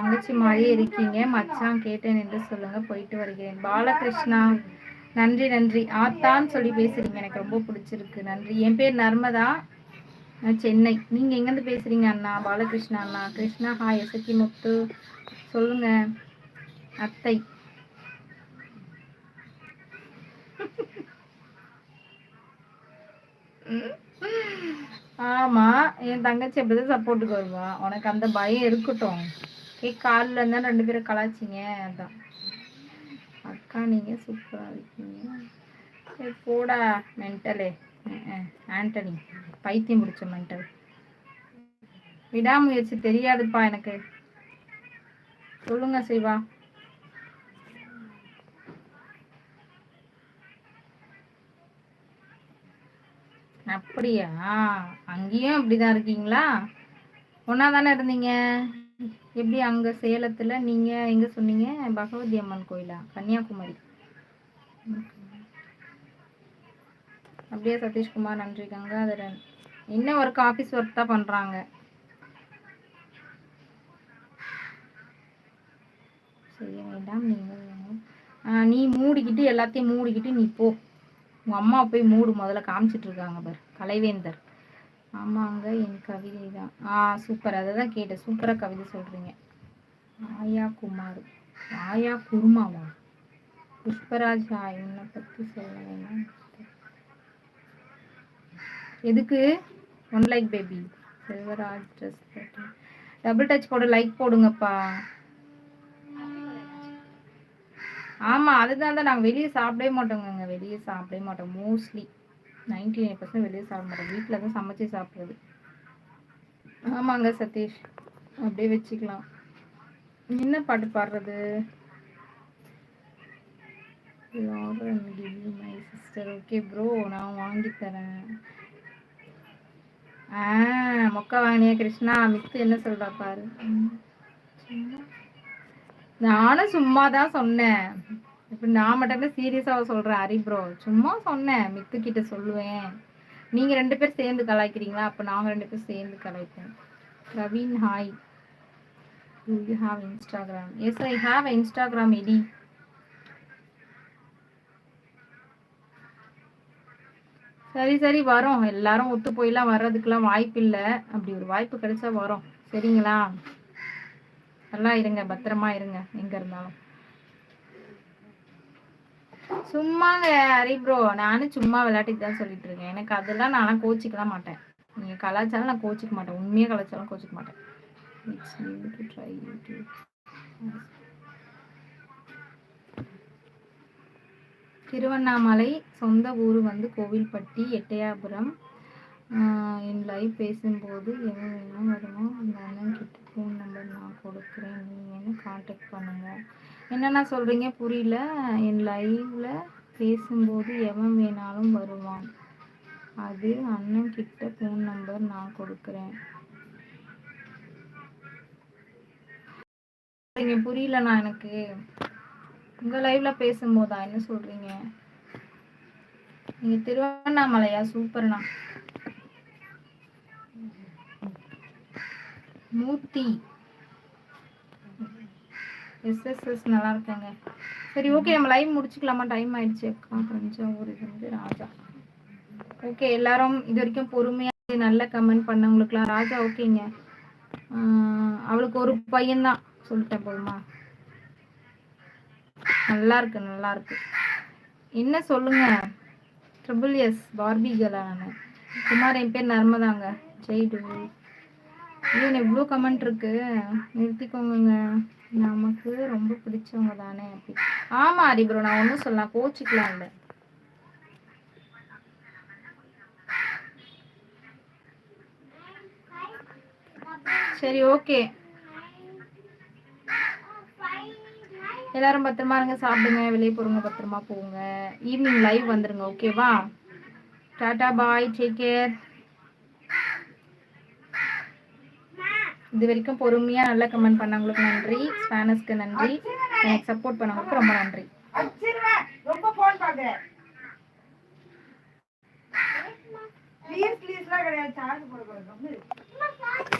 தங்கச்சி மாதிரியே இருக்கீங்க. மச்சான் கேட்டேன் என்று சொல்லுங்க. போயிட்டு வருகிறேன். பாலகிருஷ்ணா நன்றி நன்றி. ஆத்தான்னு சொல்லி பேசுறீங்க. எனக்கு ரொம்ப பிடிச்சிருக்கு. நன்றி. என் பேர் நர்மதா. சென்னை. நீங்க எங்கேருந்து பேசுறீங்க அண்ணா? பாலகிருஷ்ணா அண்ணா. கிருஷ்ணா ஹாய். எசக்கி முத்து. சொல்லுங்க. அத்தை. ஆமா. என் தங்கச்சி எப்படிதான் சப்போர்ட்டுக்கு வருவா. உனக்கு அந்த பயம் இருக்கட்டும். ஏ காலில் இருந்தால் ரெண்டு பேரும் கலாச்சிங்க அதான். அக்கா நீங்கள் சூப்பராக இருக்கீங்க. போடா மென்டலே ஆண்டனி பைத்தியம் முடிச்ச மென்டல் விடாமுயற்சி தெரியாதுப்பா எனக்கு. சொல்லுங்க சிவா. அப்படியா? அங்கேயும் அப்படிதான் இருக்கீங்களா? ஒன்னா தானே இருந்தீங்க? எப்படி அங்க சேலத்துல நீங்க எங்க சொன்னீங்க? பகவதி அம்மன் கோயிலா? கன்னியாகுமரி. அப்படியே சதீஷ்குமார் நன்றி கங்காதரன். இன்னும் ஒர்க் ஆஃபீஸ் ஒர்க் தான் பண்றாங்க. செய்ய வேண்டாம் நீங்கள் நீ மூடிக்கிட்டு எல்லாத்தையும் மூடிக்கிட்டு நீ போ. உங்க அம்மா போய் மூடு முதல்ல காமிச்சிட்டு இருக்காங்க பார் கலைவேந்தர். ஆமாங்க என் கவிதை தான் ஆ சூப்பர். அதை தான் கேட்டேன். சூப்பராக கவிதை சொல்கிறீங்க ஆயா குமார். ஆயா குருமாவா? புஷ்பராஜ் ஹாய் உன்னை பற்றி சொல்ல வேண்டாம் எதுக்கு? One like baby Selvaraj dress double touch போட லைக் போடுங்கப்பா. ஆமாம் அதுதான் தான். நாங்கள் வெளியே சாப்பிடவே மாட்டோங்க வெளியே சாப்பிடவே மாட்டோம். மோஸ்ட்லி நைன்டி நைன் பர்சன்ட் வெளியே சாப்பிட மாட்டோம் வீட்டில் தான் சமைச்சு சாப்பிட்றது. ஆமாங்க சதீஷ். அப்படியே வச்சுக்கலாம். என்ன பாட்டு பாடுறது? மை சிஸ்டர் ஓகே ப்ரோ நான் வாங்கி தரேன். ஆ மொக்க வாங்கினியா கிருஷ்ணா? மித்து என்ன சொல்றா பாரு. நானும் சும்மா தான் சொன்னேன். இப்ப நான் மட்டும் சீரியஸாக சொல்றேன் ஹரி ப்ரோ சும்மா சொன்னேன் மித்து கிட்ட சொல்லுவேன். நீங்க ரெண்டு பேரும் சேர்ந்து கலாய்க்கிறீங்களா? அப்போ நாங்க ரெண்டு பேரும் சேர்ந்து கலாய்ப்போம். Praveen hi do you have Instagram yes I have Instagram eddy சரி சரி வரோம். எல்லாரும் ஒத்து போயெல்லாம் வர்றதுக்கெல்லாம் வாய்ப்பு இல்லை அப்படி ஒரு வாய்ப்பு கிடைச்சா வரோம். சரிங்களா? நல்லா இருங்க பத்திரமா இருங்க எங்க இருந்தாலும். சும்மாங்க ஹரி ப்ரோ நானும் சும்மா விளையாட்டுக்கு தான் சொல்லிட்டு இருக்கேன் எனக்கு அதெல்லாம் நான் கோச்சிக்கலாம் மாட்டேன். நீங்க கலாச்சாரம் நான் கோச்சிக்க மாட்டேன். உண்மையா கலாச்சாரம் கோச்சிக்க மாட்டேன். திருவண்ணாமலை சொந்த ஊர் வந்து கோவில்பட்டி எட்டயாபுரம். என் லைவ் பேசும்போது எவன் வேணும் வருமோ அந்த அண்ணன் கிட்ட ஃபோன் நம்பர் நான் கொடுக்குறேன். நீங்கள் காண்டாக்ட் பண்ணுங்கள் என்னென்ன சொல்கிறீங்க புரியல. என் லைவில் பேசும்போது எவன் வேணாலும் வருவான். அது அண்ணன் கிட்ட ஃபோன் நம்பர் நான் கொடுக்குறேன். புரியலண்ணா எனக்கு. உங்க லைவ்ல பேசும்போதா? என்ன சொல்றீங்க? நீங்க திருவண்ணாமலையா? சூப்பர்ண்ணா. மூர்த்தி. எஸ்எஸ்எஸ் நல்லா இருக்காங்க சரி ஓகே நம்ம லைவ் முடிச்சுக்கலாமா? டைம் ஆயிடுச்சு. அக்கா தஞ்சாவூர் இது வந்து ராஜா. ஓகே எல்லாரும் இது வரைக்கும் பொறுமையாக நல்ல கமெண்ட் பண்ணவங்களுக்குலாம் ராஜா ஓகேங்க அவளுக்கு ஒரு பையன்தான். சொல்லிட்டேன் போதுமா? நல்லா இருக்கு நல்லா இருக்கு என்ன சொல்லுங்க? ட்ரிபிள் எஸ் பார்பி கேலா நான். குமார் என் பேர் நர்மதாங்க. ஜெய் டூ ஏன் இவ்வளோ கமெண்ட் இருக்கு. நிறுத்திக்கோங்க நமக்கு ரொம்ப பிடிச்சவங்க தானே அப்படி. ஆமா அடி ப்ரோ நான் ஒன்றும் சொல்லலாம் கோச்சிக்கலாம் இல்லை. சரி ஓகே எல்லாரும் பத்திரமா இருங்க சாப்பிடுங்க. வெளியே போறவங்க பத்திரமா போங்க. ஈவினிங் லைவ் வந்துருங்க ஓகேவா டாடா பாய் டேக் கேர் இது வரைக்கும் பொறுமையா நல்லா கமெண்ட் பண்ணவங்களுக்கு நன்றி. ஸ்பானஸ்க்கு நன்றி. எனக்கு சப்போர்ட் பண்ணவங்களுக்கு ரொம்ப நன்றி. ரொம்ப ப்ளீஸ் ப்ளீஸ்லாம் கிடையாது. சார்ஜ்